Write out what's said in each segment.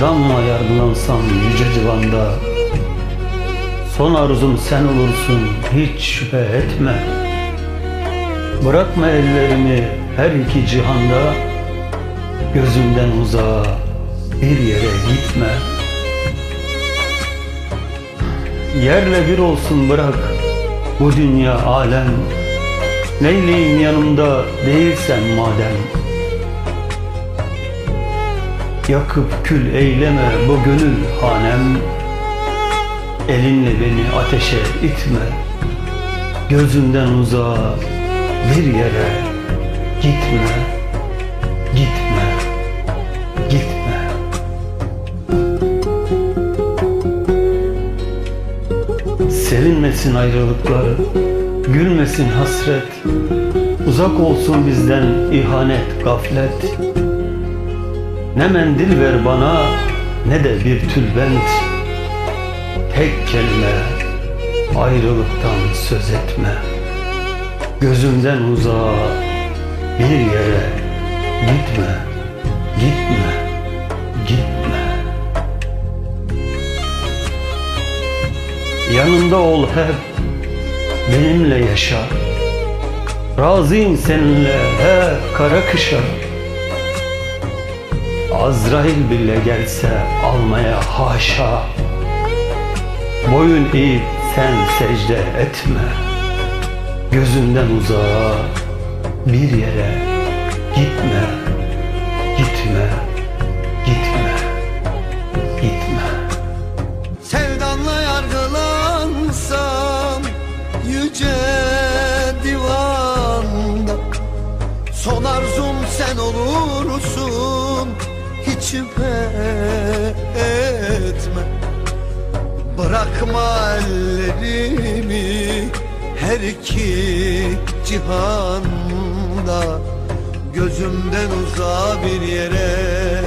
Sevdanla yargılansam yüce divanda? Son arzum sen olursun hiç şüphe etme. Bırakma ellerimi her iki cihanda. Gözümden uzağa bir yere gitme. Yerle bir olsun bırak bu dünya alem. Neyleyim yanımda değilsen madem Yakıp kül eyleme bu gönül hanem. Elinle beni ateşe itme. Gözümden uzağa bir yere gitme. Gitme. Gitme. Sevinmesin ayrılıkları Gülmesin hasret. Uzak olsun bizden ihanet, gaflet Ne mendil ver bana ne de bir tülbent. Tek kelime ayrılıktan söz etme. Gözümden uzağa bir yere gitme Gitme, gitme. Yanımda ol hep benimle yaşa. Razıyım seninle hep kara kışa Azrail bile gelse almaya haşa. Boyun eğip sen secde etme. Gözünden uzağa bir yere gitme. Gitme, gitme, gitme. Sevdanla yargılansam yüce divanda Son arzum sen olursun hiç şüphe etme. Bırakma ellerimi her iki cihanda. Gözümden uzağa bir yere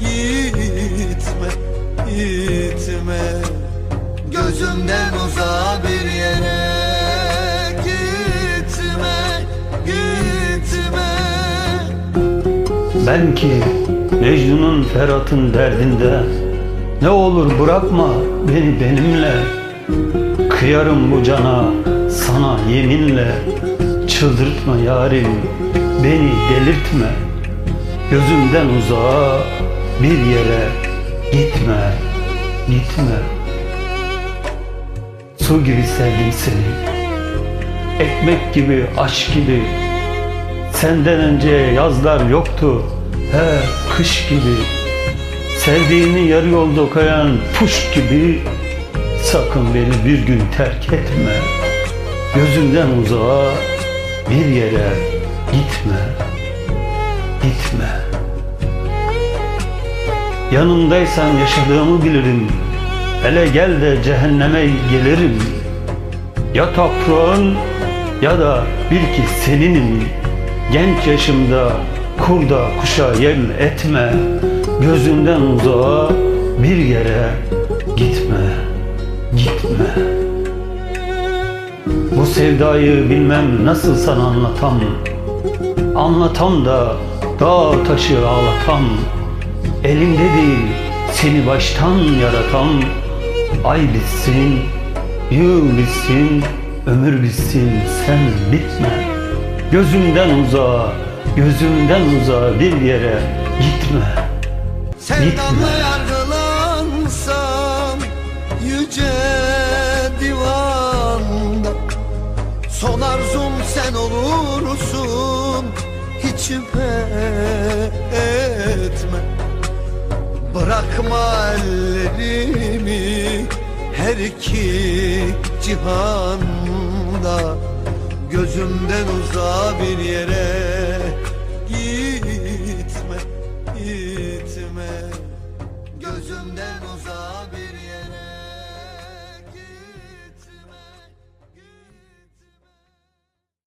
gitme, gitme. Gözümden uzağa bir Ben ki Mecnun'un Ferhat'ın derdinde. Ne olur bırakma beni benimle. Kıyarım bu cana sana yeminle. Çıldırtma yarim beni delirtme. Gözümden uzağa bir yere gitme Gitme. Su gibi sevdim seni. Ekmek gibi aşk gibi. Senden önce yazlar yoktu He kış gibi. Sevdiğini yarı yolda koyan puş gibi. Sakın beni bir gün terk etme. Gözümden uzağa bir yere gitme. Gitme. Yanımdaysan yaşadığımı bilirim. Hele gel de cehenneme gelirim. Ya toprağın ya da bil ki seninim. Genç yaşımda kurda kuşa yem etme Gözümden uzağa bir yere gitme Gitme. Bu sevdayı bilmem nasıl sana anlatam Anlatam da dağ taşı ağlatam Elimde değil seni baştan yaratan. Ay bitsin, yıl bitsin, ömür bitsin sen bitme. Gözümden uzağa, gözümden uzağa bir yere gitme. Sevdanla yargılansam yüce divanda Son arzum sen olursun hiç etme. Bırakma ellerimi her iki cihanda Gözümden uzağa bir yere gitme Gözümden uzağa bir